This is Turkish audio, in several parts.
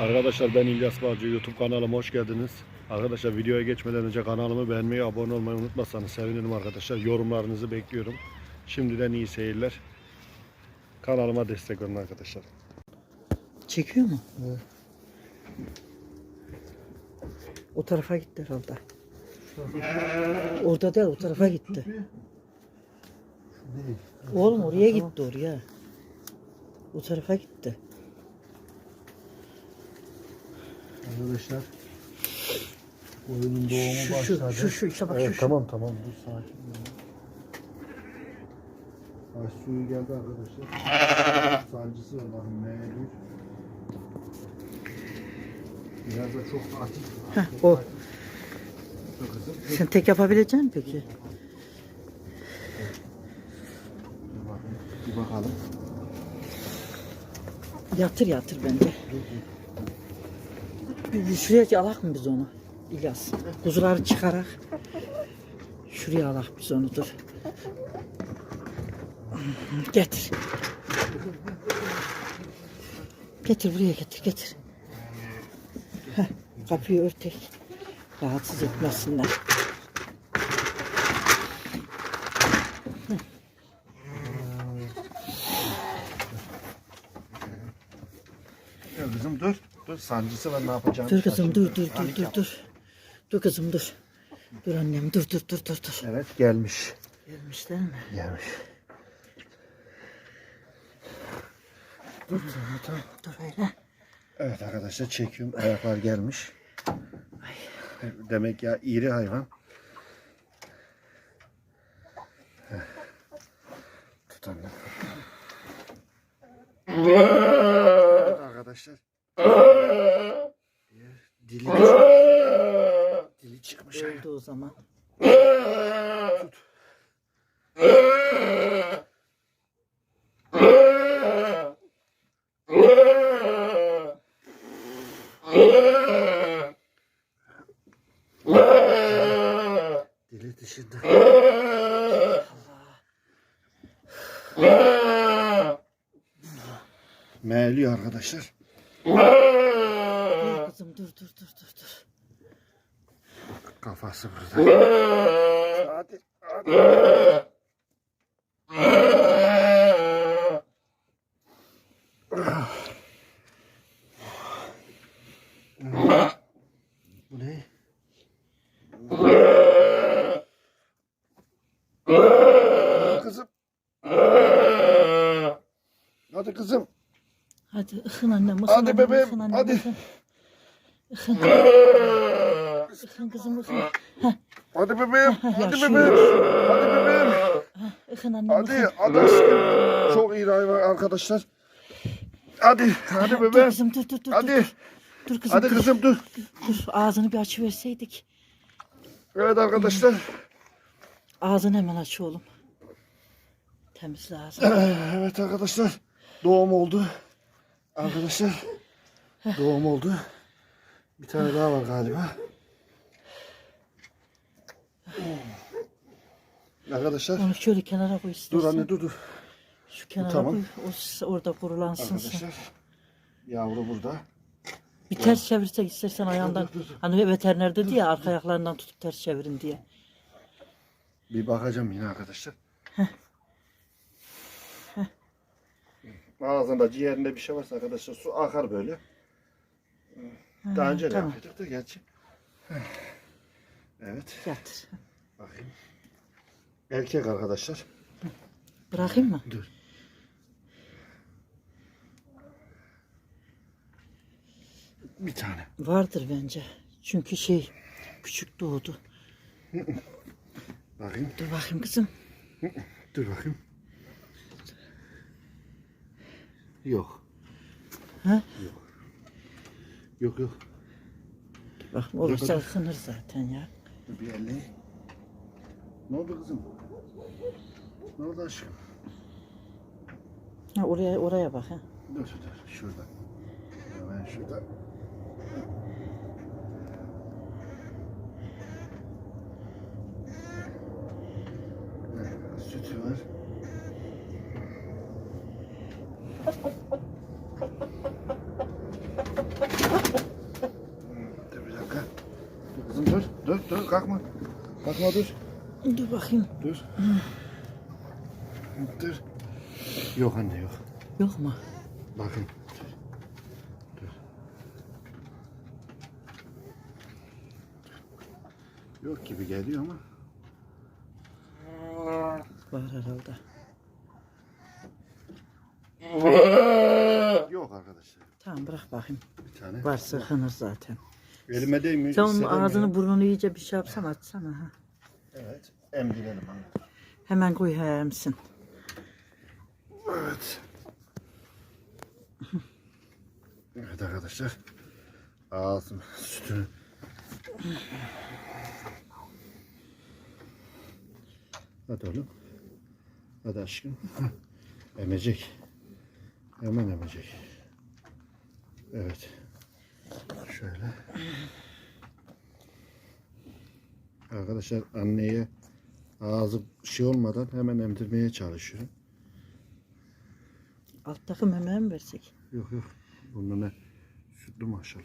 Arkadaşlar ben İlyas Balcı YouTube kanalıma hoş geldiniz. Arkadaşlar videoya geçmeden önce kanalımı beğenmeyi, abone olmayı unutmazsanız sevinirim arkadaşlar. Yorumlarınızı bekliyorum. Şimdiden iyi seyirler. Kanalıma destek olun arkadaşlar. Çekiyor mu? O tarafa gitti herhalde. Orada değil o tarafa gitti. Oğlum oraya gitti oraya. O tarafa gitti. Arkadaşlar oyunun doğumu Şu şu şu şu işte bak Evet şu. tamam tamam dur sakin ol. Ay suyu geldi arkadaşlar. Sancısı var bakın M1. Biraz da çok hafif. Heh, o. Dur. Sen tek yapabilecek misin peki? Dur. Bir bakalım. Yatır yatır bence. Bir, bir şuraya alak mı biz onu? İlyas. Kuzuları çıkarak. Şuraya alak biz onu dur. Getir. Getir buraya getir getir. Heh, kapıyı örtek. Rahatsız etmesinler. Ya kızım dur. Dur sancısı var ne yapacağım? Dur kızım dur dur dur dur dur. Dur kızım dur. Dur annem dur dur dur dur dur. Evet gelmiş. Gelmiş değil mi? Gelmiş. Dur dur dur. Dur öyle. Evet arkadaşlar çekiyorum. Ayaklar gelmiş. Demek ya iri hayvan. Tut anne. Evet arkadaşlar. Dili, dili zaman. Dili dışında. Meğliyor arkadaşlar. Dur kızım dur dur dur dur dur. Kafası burada. Hadi. hadi. Bu ne? Kızım. Hadi kızım. Hadi ıhın annem ıhın Hadi annem, bebeğim, ıhın annem, hadi. ıhın. Ihın. Kızım ıhın. Hadi bebeğim. Hadi bebeğim. Hadi bebeğim. Ihın annem Hadi hadi aşkım. Çok iyi hayvan arkadaşlar. Hadi hadi Dur bebeğim. kızım dur dur dur. Hadi. Dur, dur kızım Hadi dur. kızım dur. Dur ağzını bir açıverseydik. Evet arkadaşlar. Ağzını hemen aç oğlum. Temizle ağzını. Evet arkadaşlar. Doğum oldu. Arkadaşlar. Doğum oldu. Bir tane daha var galiba. Arkadaşlar. Onu şöyle kenara koy istersen. Dur anne dur dur. Şu kenara tamam. koy. O orada kurulansın. Arkadaşlar. Yavru burada. Bir ters çevirsek istersen ayağından. dur, dur. Hani veteriner dedi ya arka ayaklarından tutup ters çevirin diye. Bir bakacağım yine arkadaşlar. Ağzında ciğerinde bir şey varsa arkadaşlar su akar böyle. Daha önce tamam. yapıyorduk da gerçi. Evet. Yatır. Bakayım. Erkek arkadaşlar. Bırakayım mı? Dur. Bir tane. Vardır bence. Çünkü şey küçük doğdu. Bakayım. Dur bakayım kızım. Dur bakayım. Yok. Ha? Yok yok. Dur bakayım. Olursa ısınır zaten ya. Bir elleyin. Ne oldu kızım? Ne oldu aşkım? Ha, oraya oraya bak ha. Dur dur şurada. Hemen şurada. Sütü var. Dur bir dakika. Dur kızım dur. Dur dur kalkma. Kalkma dur. Dur bakayım. Dur. Dur. Yok anne yok. Yok mu? Bakın. Dur. Yok gibi geliyor ama. Var herhalde. Yok arkadaşlar. Tamam bırak bakayım. Bir tane. Var sıkınır zaten. Elime değmiyor. Sen onun ağzını burnunu iyice bir şey yapsana açsana. Ha. Emdirelim anne. Hemen koy hemsin. Evet. Evet arkadaşlar. Ağzım sütünü. Hadi oğlum. Hadi aşkım. Emecek. Hemen emecek. Evet. Şöyle. Arkadaşlar anneye ağzı şey olmadan hemen emdirmeye çalışıyorum. Alttaki memeye mi versek? Yok yok. Bunda ne? Sütlü maşallah.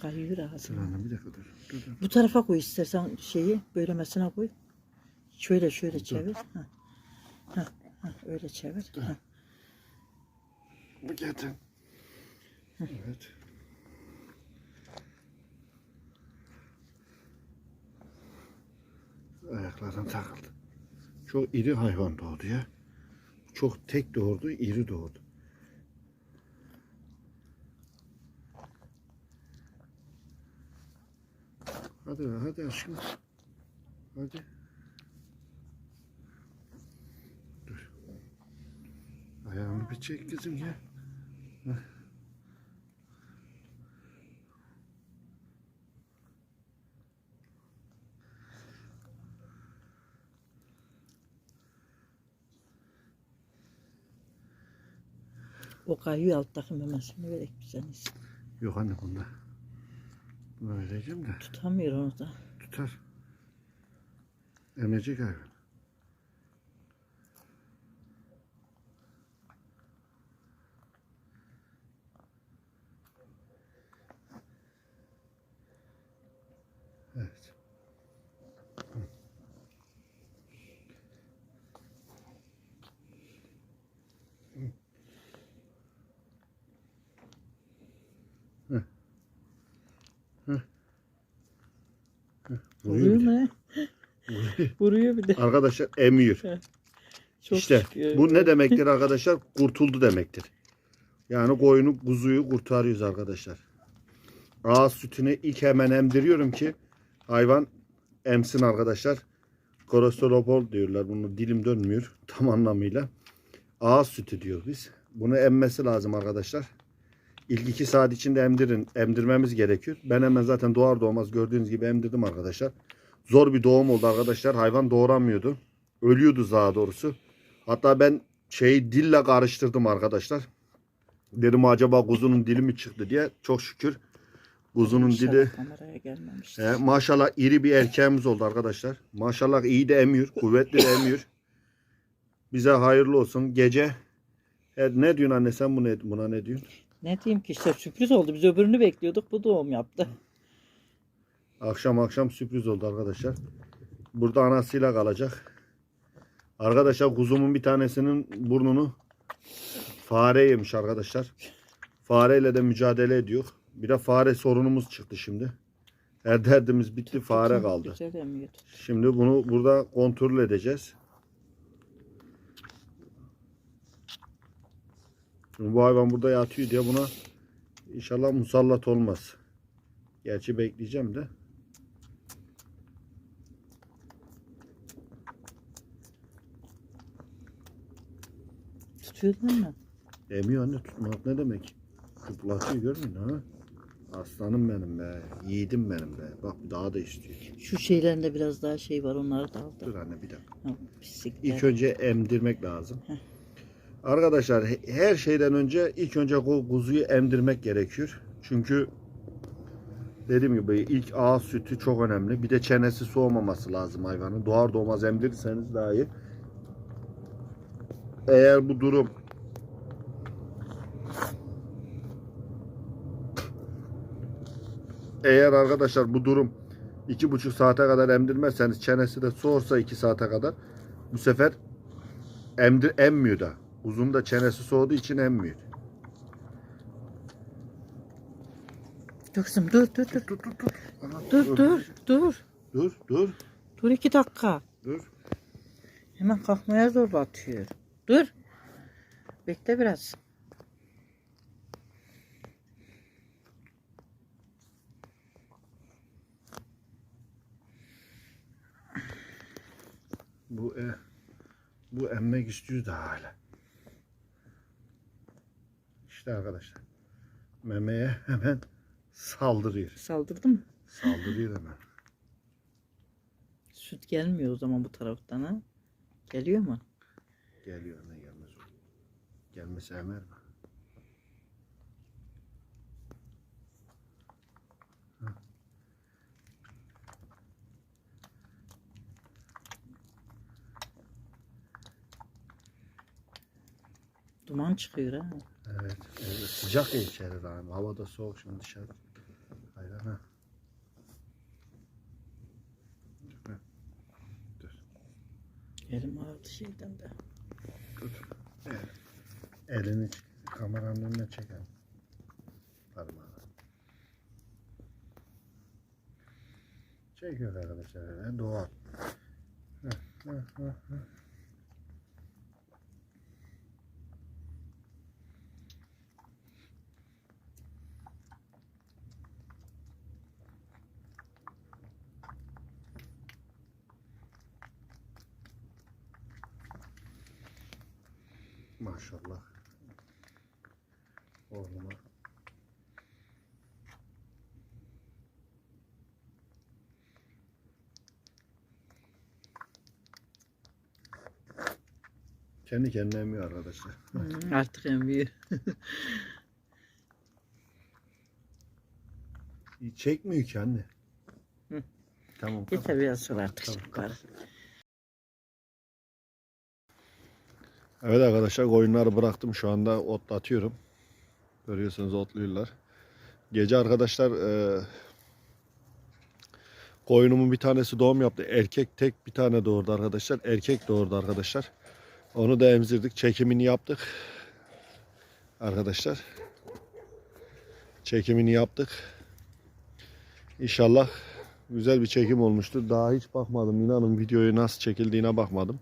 Kayıyor Dur ağzına. anne bir dakika dur. Dur dur. Bu tarafa koy istersen şeyi böylemesine koy. Şöyle şöyle çevir. Ha. Ha, ha, öyle çevir. Ha. Bu getir. Evet. Ayaklarına takıldı. Çok iri hayvan doğdu ya. Çok tek doğurdu, iri doğdu. Hadi hadi aşkım. Hadi. Dur. Ayağını bir çek kızım ya. O kayıyor alttaki memesini verek bize. Yok anne bunda. Buna vereceğim de Tutamıyor onu da. tutar. Emecek hayvan. Evet. Vuruyor bir de. mu? Vuruyor bir de. Arkadaşlar emiyor. Çok işte şükür. bu ne demektir arkadaşlar? Kurtuldu demektir. Yani koyunu kuzuyu kurtarıyoruz arkadaşlar. Ağız sütünü ilk hemen emdiriyorum ki hayvan emsin arkadaşlar. Kolesterol diyorlar bunu dilim dönmüyor tam anlamıyla. Ağız sütü diyor biz. Bunu emmesi lazım arkadaşlar. İlk iki saat içinde emdirin. Emdirmemiz gerekiyor. Ben hemen zaten doğar doğmaz gördüğünüz gibi emdirdim arkadaşlar. Zor bir doğum oldu arkadaşlar. Hayvan doğuramıyordu. Ölüyordu daha doğrusu. Hatta ben şeyi dille karıştırdım arkadaşlar. Dedim acaba kuzunun dili mi çıktı diye. Çok şükür kuzunun İnşallah dili. He, maşallah iri bir erkeğimiz oldu arkadaşlar. Maşallah iyi de emiyor. Kuvvetli de emiyor. Bize hayırlı olsun. Gece e, ne diyorsun anne sen bu ne, buna ne diyorsun? Ne diyeyim ki işte sürpriz oldu. Biz öbürünü bekliyorduk. Bu doğum yaptı. Akşam akşam sürpriz oldu arkadaşlar. Burada anasıyla kalacak. Arkadaşlar kuzumun bir tanesinin burnunu fare yemiş arkadaşlar. Fareyle de mücadele ediyor. Bir de fare sorunumuz çıktı şimdi. Her derdimiz bitti fare kaldı. Şimdi bunu burada kontrol edeceğiz. Şimdi bu hayvan burada yatıyor diye buna inşallah musallat olmaz. Gerçi bekleyeceğim de. Tutuyordun mu? Emiyor anne tutmak ne demek? Kıplatıyor görmüyor ha? Aslanım benim be. Yiğidim benim be. Bak daha da istiyor. Şu şeylerinde biraz daha şey var. Onları da aldı. Dur anne bir dakika. Ha, pislikler. İlk önce emdirmek lazım. Arkadaşlar he- her şeyden önce ilk önce o kuzuyu emdirmek gerekiyor. Çünkü dediğim gibi ilk ağız sütü çok önemli. Bir de çenesi soğumaması lazım hayvanın. Doğar doğmaz emdirirseniz daha iyi. Eğer bu durum eğer arkadaşlar bu durum iki buçuk saate kadar emdirmezseniz çenesi de soğursa iki saate kadar bu sefer emdir emmiyor da. Uzun da çenesi soğuduğu için emmiyor. Dur kızım dur dur dur. Dur dur dur. Dur dur dur. Dur dur Dur iki dakika. dur. Hemen kalkmaya zor batıyor. Dur. Bekle biraz. Bu e, bu emmek istiyor da hala. İşte arkadaşlar. Memeye hemen saldırıyor. Saldırdı mı? Saldırıyor hemen. Süt gelmiyor o zaman bu taraftan ha. Geliyor mu? Geliyor ne gelmez o. Gelmesi emer mi? Duman çıkıyor ha. Evet, evet. Sıcak ya içeri daha. Hava da soğuk şimdi dışarı. Hayır ha. Elim ağrıdı şeyden de. Tut. Elini kameranın önüne çekelim. Parmağını. Çekiyor arkadaşlar. Doğal. Heh, heh, heh. Maşallah. Oğluma. Kendi kendine emiyor arkadaşlar. Hmm, artık emmiyor. Çekmiyor ki anne. Hı. Tamam. Yeter biraz sonra artık. Tamam, çık bari. Evet arkadaşlar koyunları bıraktım şu anda otlatıyorum. Görüyorsunuz otluyorlar. Gece arkadaşlar e, koyunumun bir tanesi doğum yaptı. Erkek tek bir tane doğurdu arkadaşlar. Erkek doğurdu arkadaşlar. Onu da emzirdik. Çekimini yaptık. Arkadaşlar. Çekimini yaptık. İnşallah güzel bir çekim olmuştur. Daha hiç bakmadım. İnanın videoyu nasıl çekildiğine bakmadım.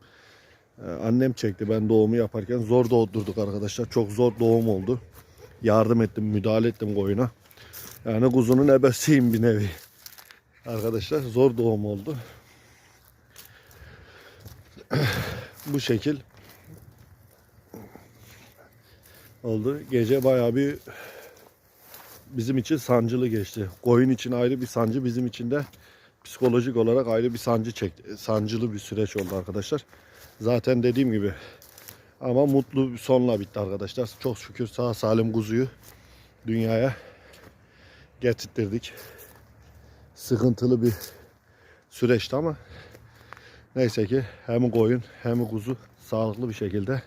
Ee, Annem çekti ben doğumu yaparken. Zor doğdurduk arkadaşlar. Çok zor doğum oldu. Yardım ettim, müdahale ettim koyuna. Yani kuzunun ebesiyim bir nevi. Arkadaşlar zor doğum oldu. Bu şekil oldu. Gece bayağı bir bizim için sancılı geçti. Koyun için ayrı bir sancı, bizim için de psikolojik olarak ayrı bir sancı çekti. Sancılı bir süreç oldu arkadaşlar. Zaten dediğim gibi ama mutlu bir sonla bitti arkadaşlar. Çok şükür sağ salim kuzuyu dünyaya getirttirdik. Sıkıntılı bir süreçti ama neyse ki hem koyun hem kuzu sağlıklı bir şekilde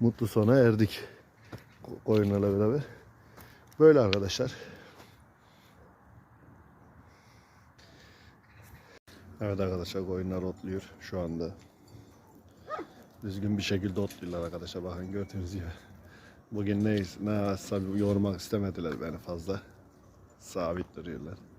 mutlu sona erdik. Ko- Koyunlarla beraber. Böyle arkadaşlar. Evet arkadaşlar koyunlar otluyor şu anda. Düzgün bir şekilde otluyorlar arkadaşlar. Bakın gördüğünüz gibi. Bugün ne, ne yormak istemediler beni fazla. Sabit duruyorlar.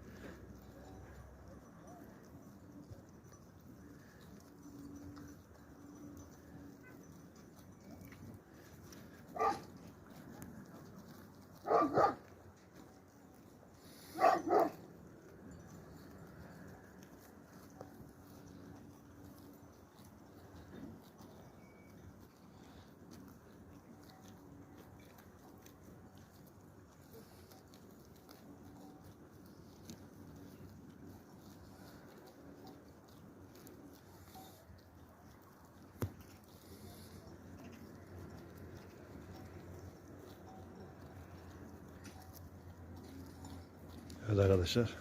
Evet arkadaşlar.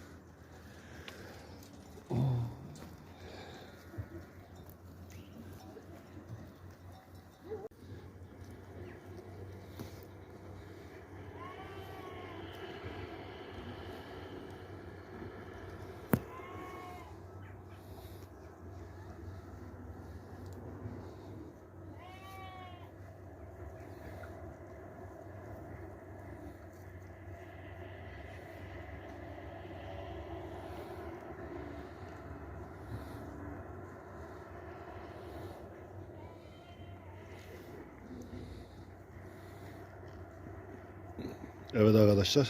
Evet arkadaşlar.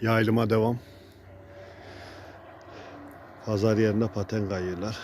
Yaylıma devam. Pazar yerine paten kayıyorlar.